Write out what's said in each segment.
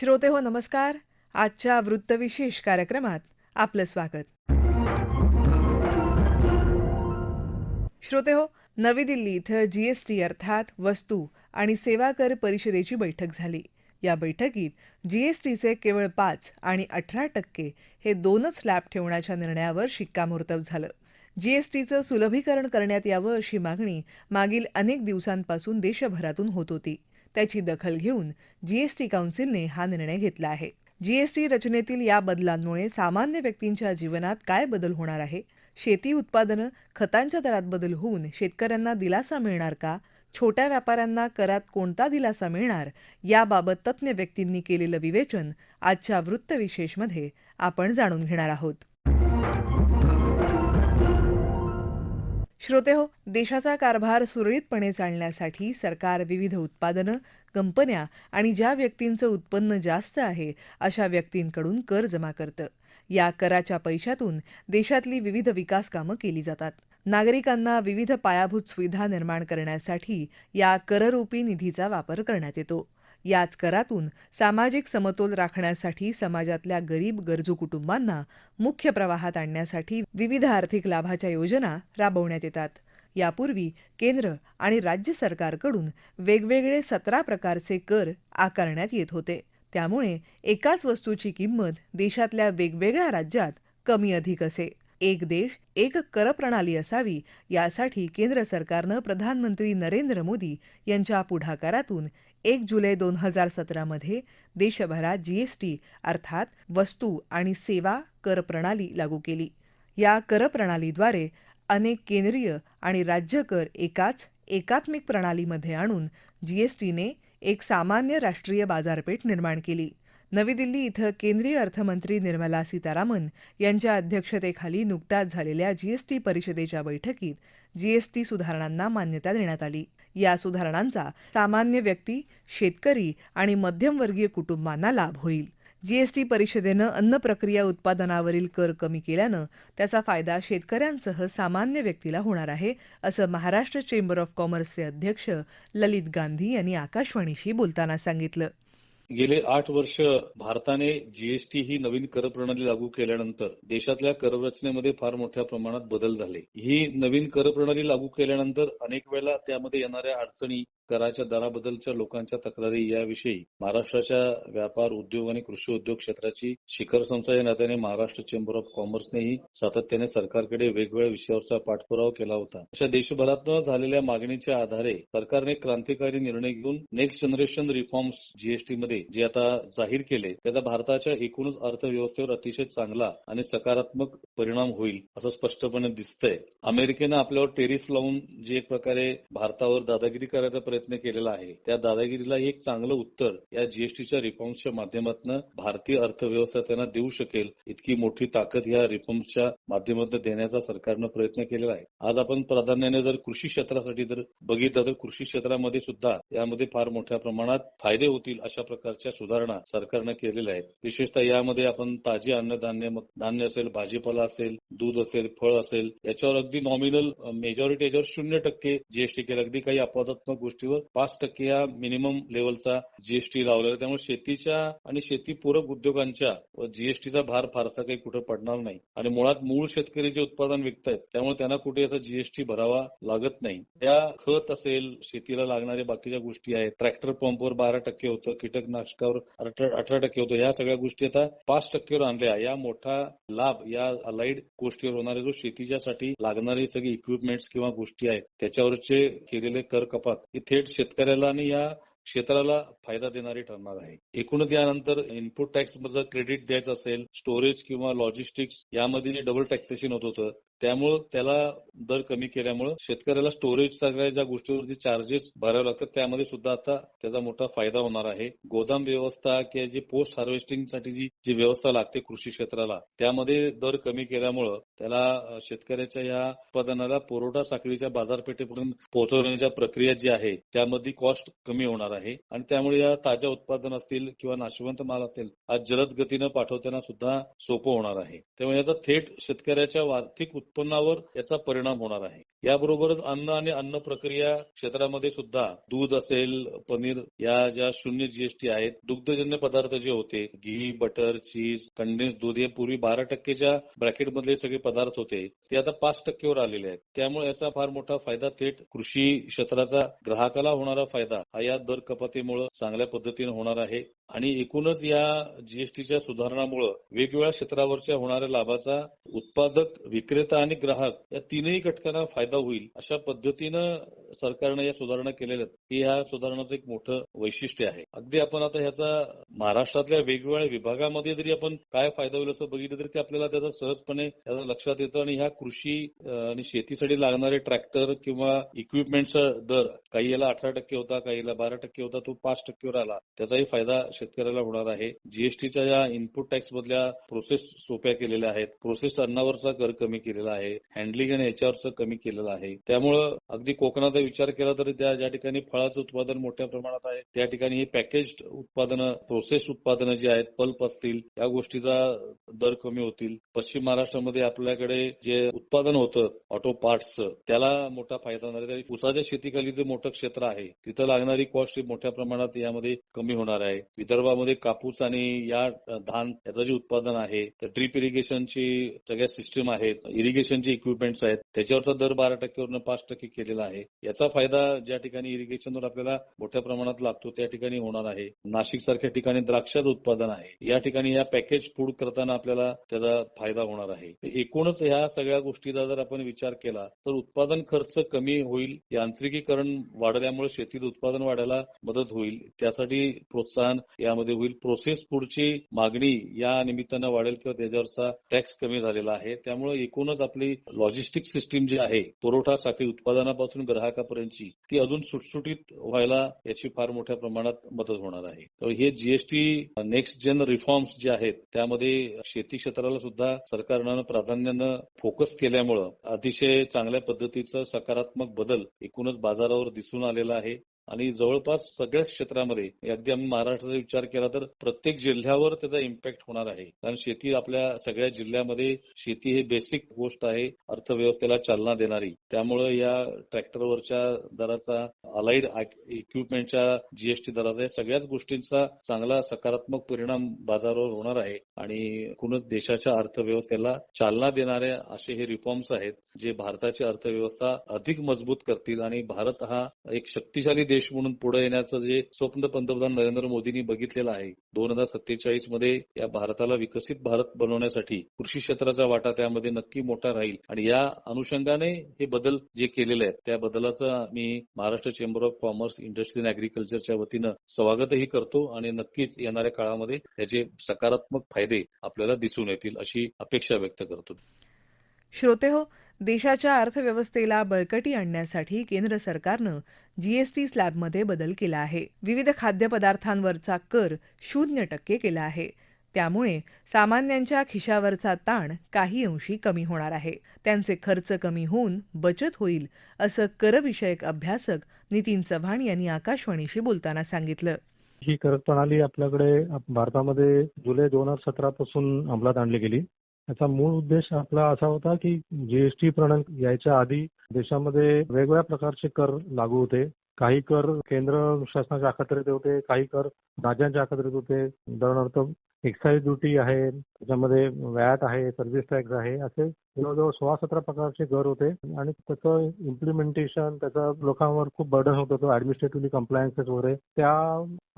श्रोते हो नमस्कार. आजच्या वृत्तविशेष कार्यक्रमात आपलं स्वागत. श्रोते हो नवी दिल्ली इथं जीएसटी अर्थात वस्तू आणि सेवा कर परिषदेची बैठक झाली. या बैठकीत जीएसटीचे केवळ पाच आणि अठरा टक्के हे दोनच स्लॅब ठेवण्याच्या निर्णयावर शिक्कामोर्तब झालं. जीएसटीचं सुलभीकरण करण्यात यावं अशी मागणी मागील अनेक दिवसांपासून देशभरातून होत होती. त्याची दखल घेऊन जीएसटी काउन्सिलने हा निर्णय घेतला आहे. जीएसटी रचनेतील या बदलांमुळे सामान्य व्यक्तींच्या जीवनात काय बदल होणार आहे? शेती उत्पादनं खतांच्या दरात बदल होऊन शेतकऱ्यांना दिलासा मिळणार का? छोट्या व्यापाऱ्यांना करात कोणता दिलासा मिळणार? याबाबत तज्ज्ञ व्यक्तींनी केलेलं विवेचन आजच्या वृत्तविशेषमध्ये आपण जाणून घेणार आहोत. श्रोते हो देशाचा कारभार सुरळीतपणे चालण्यासाठी सरकार विविध उत्पादनं कंपन्या आणि ज्या व्यक्तींचं उत्पन्न जास्त आहे अशा व्यक्तींकडून कर जमा करतं. या कराच्या पैशातून देशातली विविध विकास कामं केली जातात. नागरिकांना विविध पायाभूत सुविधा निर्माण करण्यासाठी या कररूपी निधीचा वापर करण्यात येतो. याच करातून सामाजिक समतोल राखण्यासाठी समाजातल्या गरीब गरजू कुटुंबांना मुख्य प्रवाहात आणण्यासाठी विविध आर्थिक लाभाच्या योजना राबवण्यात येतात. यापूर्वी केंद्र आणि राज्य सरकारकडून वेगवेगळे सतरा प्रकारचे कर आकारण्यात येत होते. त्यामुळे एकाच वस्तूची किंमत देशातल्या वेगवेगळ्या राज्यात कमी अधिक असे. एक देश एक कर प्रणाली असावी यासाठी केंद्र सरकारनं प्रधानमंत्री नरेंद्र मोदी यांच्या पुढाकारातून एक जुलै दोन हजार सतरामध्ये देशभरात जीएसटी अर्थात वस्तू आणि सेवा कर प्रणाली लागू केली. या कर प्रणालीद्वारे अनेक केंद्रीय आणि राज्य कर एकाच एकात्मिक प्रणालीमध्ये आणून जीएसटीने एक सामान्य राष्ट्रीय बाजारपेठ निर्माण केली. नवी दिल्ली इथं केंद्रीय अर्थमंत्री निर्मला सीतारामन यांच्या अध्यक्षतेखाली नुकत्याच झालेल्या जीएसटी परिषदेच्या बैठकीत जीएसटी सुधारणांना मान्यता देण्यात आली. या सुधारणांचा सामान्य व्यक्ती शेतकरी आणि मध्यमवर्गीय कुटुंबांना लाभ होईल. जीएसटी परिषदेनं अन्न प्रक्रिया उत्पादनावरील कर कमी केल्यानं त्याचा फायदा शेतकऱ्यांसह सामान्य व्यक्तीला होणार आहे असं महाराष्ट्र चेंबर ऑफ कॉमर्सचे अध्यक्ष ललित गांधी यांनी आकाशवाणीशी बोलताना सांगितलं. गेले आठ वर्ष भारताने जीएसटी ही नवीन कर प्रणाली लागू केल्यानंतर देशातल्या कररचनेमध्ये फार मोठ्या प्रमाणात बदल झाले. ही नवीन कर प्रणाली लागू केल्यानंतर अनेक वेळेला त्यामध्ये येणाऱ्या अडचणी कराच्या दराबद्दलच्या लोकांच्या तक्रारी याविषयी महाराष्ट्राच्या व्यापार उद्योग आणि कृषी उद्योग क्षेत्राची शिखर संस्था या नात्याने महाराष्ट्र चेंबर ऑफ कॉमर्सनेही सातत्याने सरकारकडे वेगवेगळ्या विषयावरचा पाठपुरावा केला होता. अशा देशभरातनं झालेल्या मागणीच्या आधारे सरकारने क्रांतिकारी निर्णय घेऊन नेक्स्ट जनरेशन रिफॉर्म्स जीएसटी मध्ये जे आता जाहीर केले त्याचा भारताच्या एकूणच अर्थव्यवस्थेवर अतिशय चांगला आणि सकारात्मक परिणाम होईल असं स्पष्टपणे दिसतंय. अमेरिकेनं आपल्यावर टेरिफ लावून जे एक प्रकारे भारतावर दादागिरी करायचा प्रयत्न केलेला आहे. त्या दादागिरीला एक चांगलं उत्तर या जीएसटीच्या रिफॉर्म्सच्या माध्यमातून भारतीय अर्थव्यवस्था त्यांना देऊ शकेल इतकी मोठी ताकद या रिफॉर्म्सच्या माध्यमातून देण्याचा सरकारनं प्रयत्न केलेला आहे. आज आपण प्राधान्याने जर कृषी क्षेत्रासाठी जर बघितलं तर कृषी क्षेत्रामध्ये सुद्धा यामध्ये फार मोठ्या प्रमाणात फायदे होतील अशा प्रकारच्या सुधारणा सरकारनं केलेल्या आहेत. विशेषतः यामध्ये आपण ताजी अन्नधान्य धान्य असेल भाजीपाला असेल दूध असेल फळ असेल याच्यावर अगदी नॉमिनल मेजॉरिटी याच्यावर शून्य टक्के जीएसटी केलं. अगदी काही अपवादात्मक गोष्टीवर पाच टक्के या मिनिमम लेवलचा जीएसटी लावलेला त्यामुळे शेतीच्या आणि शेतीपूरक उद्योगांच्या जीएसटीचा भार फारसा काही कुठे पडणार नाही. आणि मुळात मूळ शेतकरी जे उत्पादन विकतायत त्यामुळे त्यांना कुठे याचा जीएसटी भरावा लागत नाही. त्या खत असेल शेतीला लागणाऱ्या बाकीच्या गोष्टी आहेत. ट्रॅक्टर पंपवर बारा टक्के होतं कीटकनाशकावर अठरा टक्के होतं. या सगळ्या गोष्टी आता पाच टक्केवर आणल्या. या मोठा लाभ या अलाइड गोष्टीवर होणारे जो शेतीच्यासाठी लागणारे सगळे इक्विपमेंट्स किंवा गोष्टी आहेत त्याच्यावरचे केलेले कर कपात ही थेट शेतकऱ्याला आणि या क्षेत्राला फायदा देणारी ठरणार आहे. एकूणच यानंतर इनपुट टॅक्स जर क्रेडिट द्यायचं असेल स्टोरेज किंवा लॉजिस्टिक्स यामध्ये जे डबल टॅक्सेशन होत होतं त्यामुळं त्याला दर कमी केल्यामुळं शेतकऱ्याला स्टोरेज सगळ्या ज्या गोष्टीवरती चार्जेस भरावे लागतात त्यामध्ये सुद्धा आता त्याचा मोठा फायदा होणार आहे. गोदाम व्यवस्था किंवा जी पोस्ट हार्वेस्टिंगसाठी जी जी व्यवस्था लागते कृषी क्षेत्राला त्यामध्ये दर कमी केल्यामुळं त्याला शेतकऱ्याच्या या उत्पादनाला पुरवठा साखळीच्या बाजारपेठेपर्यंत पोहोचवण्याच्या प्रक्रिया जी आहे त्यामध्ये कॉस्ट कमी होणार आहे. आणि त्यामुळे या ताज्या उत्पादन असतील किंवा नाशवंत माल असेल आज जलद गतीनं पाठवताना सुद्धा सोपं होणार आहे. त्यामुळे याचा थेट शेतकऱ्याच्या आर्थिक उत्पन्नावर याचा परिणाम होणार आहे. याबरोबरच अन्न आणि अन्न प्रक्रिया क्षेत्रामध्ये सुद्धा दूध असेल पनीर या ज्या शून्य जीएसटी आहेत दुग्धजन्य पदार्थ जे होते घी बटर चीज कंडेन्स दूध हे पूर्वी बारा टक्केच्या ब्रॅकेटमधले सगळे पदार्थ होते ते आता पाच टक्केवर आलेले आहेत. त्यामुळे याचा फार मोठा फायदा थेट कृषी क्षेत्राचा ग्राहकाला होणारा फायदा हा या दर कपातीमुळे चांगल्या पद्धतीने होणार आहे. आणि एकूणच या जीएसटीच्या सुधारणामुळे वेगवेगळ्या क्षेत्रावरच्या होणाऱ्या लाभाचा उत्पादक विक्रेता आणि ग्राहक या तीनही घटकांना फायदा होईल अशा पद्धतीनं सरकारनं या सुधारणा केलेल्या आहेत. हे या सुधारणाचं एक मोठं वैशिष्ट्य आहे. अगदी आपण आता ह्याचा महाराष्ट्रातल्या वेगवेगळ्या विभागामध्ये जरी आपण काय फायदा होईल असं बघितलं तरी ते आपल्याला त्याचा सहजपणे त्याचा लक्षात येतं आणि ह्या कृषी आणि शेतीसाठी लागणारे ट्रॅक्टर किंवा इक्विपमेंटचा दर काही याला अठरा टक्के होता काही याला बारा टक्के होता तो पाच टक्केवर आला. त्याचाही फायदा शेतकऱ्याला होणार आहे. जीएसटीच्या या इनपुट टॅक्स मधल्या प्रोसेस सोप्या केलेल्या आहेत. प्रोसेस अन्नावरचा कर कमी केलेला आहे. हँडलिंग आणि याच्यावरचं कमी केलेलं आहे. त्यामुळं अगदी कोकणाचा विचार केला तर त्या ज्या ठिकाणी फळाचं उत्पादन मोठ्या प्रमाणात आहे. त्या ठिकाणी हे पॅकेज उत्पादनं प्रोसेस उत्पादनं जी आहेत पल्प असतील या गोष्टीचा दर कमी होतील. पश्चिम महाराष्ट्रामध्ये आपल्याकडे जे उत्पादन होतं ऑटो पार्ट्सचं त्याला मोठा फायदा होणार आहे. उसाच्या शेतीखाली जे मोठं क्षेत्र आहे तिथं लागणारी कॉस्ट ही मोठ्या प्रमाणात यामध्ये कमी होणार आहे. विदर्भामध्ये कापूस आणि या धान याचं जे उत्पादन आहे तर ड्रीप इरिगेशनची सगळ्या सिस्टीम आहेत इरिगेशनचे इक्विपमेंट्स आहेत त्याच्यावरचा दर बारा टक्केवरनं पाच टक्के केलेला आहे. याचा फायदा ज्या ठिकाणी इरिगेशनवर आपल्याला मोठ्या प्रमाणात लागतो त्या ठिकाणी होणार आहे. नाशिक सारख्या ठिकाणी द्राक्षाचं उत्पादन आहे. या ठिकाणी या पॅकेज फूड करताना आपल्याला त्याचा फायदा होणार आहे. एकूणच ह्या सगळ्या गोष्टीचा जर आपण विचार केला तर उत्पादन खर्च कमी होईल यांत्रिकीकरण वाढल्यामुळे शेतीत उत्पादन वाढायला मदत होईल. त्यासाठी प्रोत्साहन यामध्ये होईल. प्रोसेस फूडची मागणी या निमित्तानं वाढेल किंवा त्याच्यावरचा टॅक्स कमी झालेला आहे. त्यामुळे एकूणच आपली लॉजिस्टिक सिस्टीम जी आहे पुरवठा साखळी उत्पादनापासून ग्राहकापर्यंतची ती अजून सुटसुटीत व्हायला याची फार मोठ्या प्रमाणात मदत होणार आहे. तर हे जीएसटी नेक्स्ट जेन रिफॉर्म्स जे आहेत त्यामध्ये शेती क्षेत्राला सुद्धा सरकारनं प्राधान्यानं फोकस केल्यामुळं अतिशय चांगल्या पद्धतीचं सकारात्मक बदल एकूणच बाजारावर दिसून आलेला आहे. आणि जवळपास सगळ्याच क्षेत्रामध्ये अगदी आम्ही महाराष्ट्राचा विचार केला तर प्रत्येक जिल्ह्यावर त्याचा इम्पॅक्ट होणार आहे. कारण शेती आपल्या सगळ्या जिल्ह्यामध्ये शेती हे बेसिक गोष्ट आहे अर्थव्यवस्थेला चालना देणारी. त्यामुळे या ट्रॅक्टरवरच्या दराचा अलाइड इक्विपमेंटच्या जीएसटी दराचा या सगळ्याच गोष्टींचा चांगला सकारात्मक परिणाम बाजारावर होणार आहे. आणि एकूणच देशाच्या अर्थव्यवस्थेला चालना देणारे असे हे रिफॉर्म्स आहेत जे भारताची अर्थव्यवस्था अधिक मजबूत करतील आणि भारत हा एक शक्तिशाली देश म्हणून पुढे येण्याचं जे स्वप्न पंतप्रधान नरेंद्र मोदींनी बघितलेलं आहे दोन हजार सत्तेचाळीसमध्ये या भारताला विकसित भारत बनवण्यासाठी कृषी क्षेत्राचा वाटा त्यामध्ये नक्की मोठा राहील. आणि या अनुषंगाने हे बदल जे केलेले आहेत त्या बदलाचं मी Maharashtra chamber of commerce industry and अॅग्रिकल्चरच्या वतीनं स्वागतही करतो आणि नक्कीच येणाऱ्या काळामध्ये त्याचे सकारात्मक फायदे आपल्याला दिसून येतील अशी अपेक्षा व्यक्त करतो. श्रोते हो देशाच्या अर्थव्यवस्थेला बळकटी आणण्यासाठी केंद्र सरकारनं जीएसटी स्लॅबमध्ये बदल केला आहे. विविध खाद्यपदार्थांवरचा कर शून्य टक्के केला आहे. त्यामुळे सामान्यांच्या खिशावरचा ताण काही अंशी कमी होणार आहे. त्यांचे खर्च कमी होऊन बचत होईल असं करविषयक अभ्यासक नितीन चव्हाण यांनी आकाशवाणीशी बोलताना सांगितलं. ही कर प्रणाली आपल्याकडे भारतामध्ये जुलै दोन हजार सतरा पासून अंमलात आणली गेली. याचा मूळ उद्देश आपला असा होता की जीएसटी प्रणाली यायच्या आधी देशामध्ये वेगवेगळ्या प्रकारचे कर लागू होते. काही कर केंद्र शासनाच्या अखत्यारीत होते काही कर राज्यांच्या अखत्यारीत होते. उदाहरणार्थ एक्साईज ड्युटी आहे त्याच्यामध्ये वॅट आहे सर्व्हिस टॅक्स आहे असे जवळजवळ सोळा सतरा प्रकारचे कर होते. आणि त्याचं इम्प्लिमेंटेशन त्याचं लोकांवर खूप बर्डन होत होतं. ऍडमिनिस्ट्रेटिव्हली कम्प्लायन्सेस वगैरे. त्या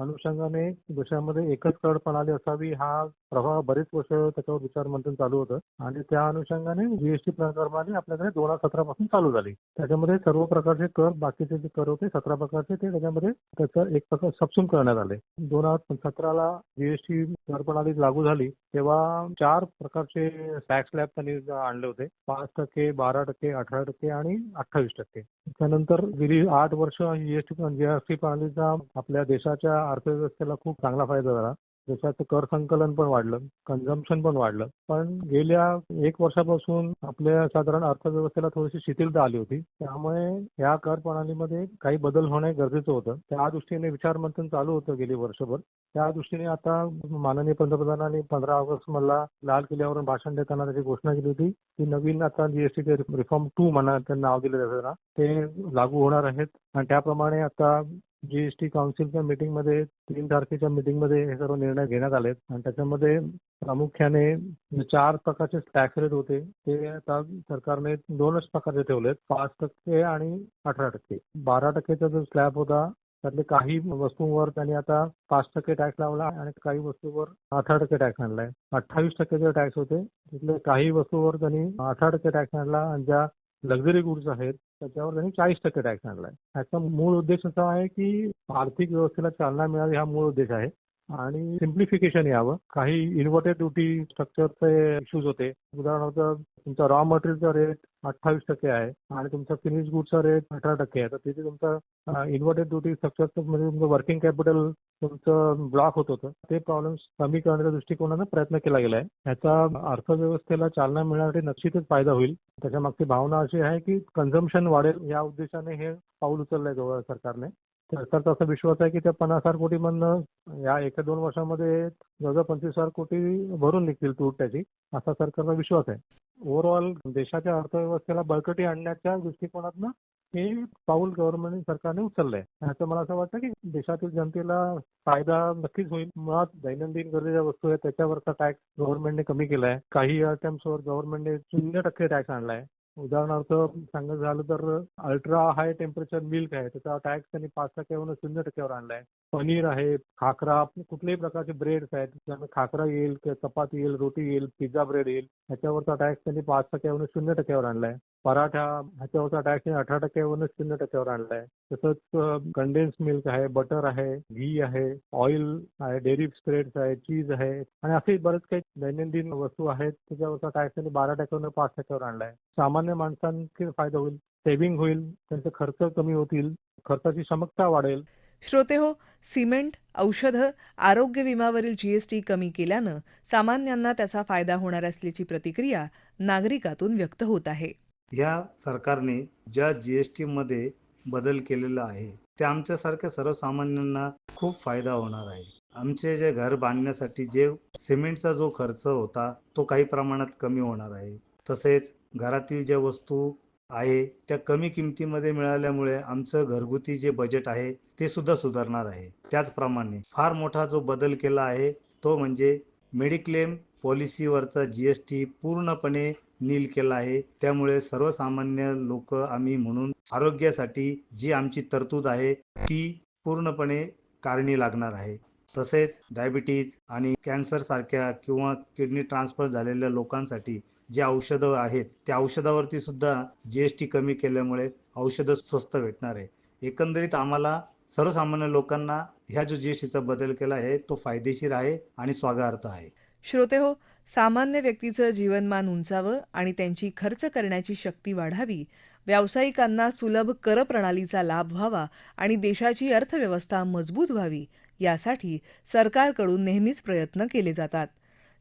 अनुषंगाने देशामध्ये एकच कर प्रणाली असावी हा प्रभाव बरेच वर्ष त्याच्यावर विचार मंथन चालू होतं. आणि त्या अनुषंगाने जीएसटी प्रणाली आपल्याकडे दोन हजार सतरा पासून चालू झाली. त्याच्यामध्ये सर्व प्रकारचे कर बाकीचे जे कर होते सतरा प्रकारचे ते त्याच्यामध्ये त्याचं एक प्रकार सबसूम करण्यात आले. दोन हजार सतराला जीएसटी कर प्रणाली लागू झाली तेव्हा चार प्रकारचे टॅक्स लॅब त्यांनी आणले होते. पाच टक्के बारा टक्के अठरा टक्के आणि अठ्ठावीस टक्के. त्यानंतर गेली आठ वर्ष जीएसटी जीएसटी प्रणालीचा आपल्या देशाच्या अर्थव्यवस्थेला खूप चांगला फायदा झाला. देशाचं कर संकलन पण वाढलं कन्झम्पन पण वाढलं. पण गेल्या एक वर्षापासून आपल्या साधारण अर्थव्यवस्थेला थोडीशी शिथिलता आली होती. त्यामुळे या कर प्रणालीमध्ये काही बदल होणे गरजेचं होतं. त्या दृष्टीने विचारमंथन चालू होतं गेली वर्षभर. त्या दृष्टीने आता माननीय पंतप्रधानांनी पंधरा ऑगस्ट मला लाल किल्ल्यावरून भाषण देताना त्याची घोषणा केली होती की नवीन आता जीएसटी रिफॉर्म टू म्हणा त्यांना नाव दिलं जातं ना ते लागू होणार आहेत. आणि त्याप्रमाणे आता जीएसटी काउन्सिलच्या मीटिंगमध्ये तीन तारखेच्या मीटिंगमध्ये हे सर्व निर्णय घेण्यात आलेत. आणि त्याच्यामध्ये प्रामुख्याने चार प्रकारचे टॅक्स रेट होते ते आता सरकारने दोनच प्रकारचे ठेवलेत. पाच टक्के आणि अठरा टक्के. बारा टक्केचा जो स्लॅब होता त्यातले काही वस्तूंवर त्यांनी आता पाच टक्के टॅक्स लावला आणि काही वस्तूवर अठरा टक्के टॅक्स आणलाय. अठ्ठावीस टक्केचे टॅक्स होते तिथले काही वस्तूवर त्यांनी अठरा टक्के टॅक्स आणला. आणि ज्या लक्झरी गुड्स आहेत त्याच्यावर त्यांनी चाळीस टक्के टॅक्स आणलाय. ह्याचा मूळ उद्देश असा आहे की आर्थिक व्यवस्थेला चालना मिळावी हा मूळ उद्देश आहे. आणि सिम्प्लिफिकेशन यावं. काही इन्व्हर्टेड ड्युटी स्ट्रक्चरचे इश्यूज होते. उदाहरणार्थ तुमचा रॉ मटेरियलचा रेट अठ्ठावीस टक्के आहे आणि तुमचा फिनिश गुडचा रेट अठरा टक्के आहे. तर तिथे तुमचा इन्व्हर्टेड ड्युटी स्ट्रक्चर म्हणजे तुमचं वर्किंग कॅपिटल तुमचं ब्लॉक होत होतं. ते प्रॉब्लेम्स कमी करण्याच्या दृष्टिकोनानं प्रयत्न केला गेला आहे ह्याचा अर्थव्यवस्थेला चालना मिळण्यासाठी नक्कीच फायदा होईल. त्याच्या मागची भावना अशी आहे की कन्झम्पशन वाढेल या उद्देशाने हे पाऊल उचललंय गोवा सरकारने. सरकारचा असा विश्वास आहे की त्या पन्नास हजार कोटी कोटीमधनं या एका दोन वर्षामध्ये जवळजवळ पंचवीस हजार कोटी भरून निघतील तूट त्याची असा सरकारचा विश्वास आहे. ओव्हरऑल देशाच्या अर्थव्यवस्थेला बळकटी आणण्याच्या दृष्टिकोनातनं हे पाऊल गव्हर्नमेंट सरकारने उचललंय. ह्याचं मला असं वाटतं की देशातील जनतेला फायदा नक्कीच होईल. मुळात दैनंदिन गरजेच्या वस्तू आहेत त्याच्यावरचा टॅक्स गव्हर्नमेंटने कमी केलाय. काही आयटम्सवर गव्हर्नमेंटने शून्य टक्के टॅक्स आणलाय. उदाहरणार्थ सांगायचं झालं तर अल्ट्रा हाय टेम्परेचर मिल्क आहे त्याचा टॅक्स त्यांनी पाच टक्क्यावरून शून्य टक्क्यावर आणलाय. पनीर आहे खाकरा कुठल्याही प्रकारचे ब्रेड्स आहेत त्यामध्ये खाकरा येईल किंवा चपाती येईल रोटी येईल पिझ्झा ब्रेड येईल ह्याच्यावरचा टॅक्स त्यांनी पाच टक्क्यावरून शून्य टक्क्यावर आणलाय. पराठा ह्याच्यावरचा टॅक्स अठरा टक्क्यावरून शून्य टक्क्यावर आणलाय. तसंच कंडेन्स मिल्क आहे बटर आहे घी आहे ऑइल आहे डेअरी स्प्रेड्स आहे चीज आहे आणि असे बरेच काही दैनंदिन वस्तू आहेत. त्याच्यावरचा टॅक्स त्यांनी बारा टक्क्यावर पाच टक्क्यावर आणलाय. सामान्य माणसांचे फायदा होईल सेव्हिंग होईल त्यांचे खर्च कमी होतील खर्चाची क्षमता वाढेल. श्रोते हो सिमेंट औषधं आरोग्य विमावरील जीएसटी कमी केल्यानं सामान्यांना त्याचा फायदा होणार असल्याची प्रतिक्रिया नागरिकातून व्यक्त होत आहे. ह्या सरकारने ज्या जी एसमध्ये बदल केलेला आहे ते आमच्यासारख्या सर्वसामान्यांना खूप फायदा होणार आहे. आमचे जे घर बांधण्यासाठी जे सिमेंटचा जो खर्च होता तो काही प्रमाणात कमी होणार आहे. तसेच घरातील ज्या वस्तू आहे त्या कमी किमतीमध्ये मिळाल्यामुळे आमचं घरगुती जे बजेट आहे ते सुद्धा सुधारणार आहे. त्याचप्रमाणे फार मोठा जो बदल केला आहे तो म्हणजे मेडिक्लेम पॉलिसीवरचा जी एस टी पूर्णपणे नील केला आहे. त्यामुळे सर्वसामान्य लोक आम्ही म्हणून आरोग्यासाठी जी आमची तरतूद आहे ती पूर्णपणे कारणी लागणार आहे. तसेच डायबिटीज आणि कॅन्सर सारख्या किंवा किडनी ट्रान्सफर झालेल्या लोकांसाठी जे औषधं आहेत त्या औषधावरती सुद्धा जीएसटी कमी केल्यामुळे औषधं स्वस्त भेटणार आहे. एकंदरीत आम्हाला सर्वसामान्य लोकांना ह्या जो जीएसटीचा बदल केला आहे तो फायदेशीर आहे आणि स्वागतार्थ आहे. श्रोते हो सामान्य व्यक्तीचं जीवनमान उंचावं आणि त्यांची खर्च करण्याची शक्ती वाढावी व्यावसायिकांना सुलभ कर प्रणालीचा लाभ व्हावा आणि देशाची अर्थव्यवस्था मजबूत व्हावी यासाठी सरकारकडून नेहमीच प्रयत्न केले जातात.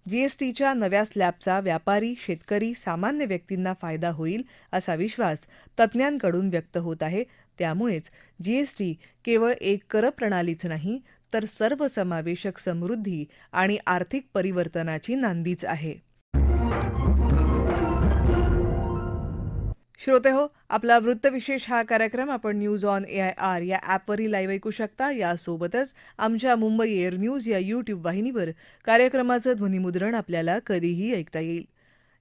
जीएसटीच्या नव्या स्लॅबचा व्यापारी शेतकरी सामान्य व्यक्तींना फायदा होईल असा विश्वास तज्ज्ञांकडून व्यक्त होत आहे. त्यामुळेच जीएसटी केवळ एक कर प्रणालीच नाही तर सर्वसमावेशक समृद्धी आणि आर्थिक परिवर्तनाची नांदीच आहे. श्रोते हो आपला वृत्तविशेष हा कार्यक्रम आपण news on A I R या ॲपवरही लाईव्ह ऐकू शकता. यासोबतच आमच्या मुंबई एअर न्यूज या यूट्यूब वाहिनीवर कार्यक्रमाचं ध्वनिमुद्रण आपल्याला कधीही ऐकता येईल.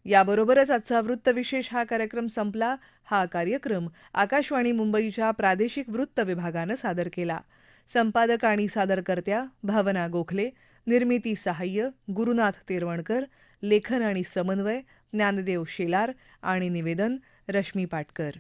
याबरोबरच आजचा वृत्तविशेष हा कार्यक्रम संपला. हा कार्यक्रम आकाशवाणी मुंबईच्या प्रादेशिक वृत्त विभागानं सादर केला. संपादक आणि सादरकर्त्या भावना गोखले निर्मिती सहाय्य गुरुनाथ तेरवणकर लेखन आणि समन्वय ज्ञानदेव शेलार आणि निवेदन रश्मी पाटकर.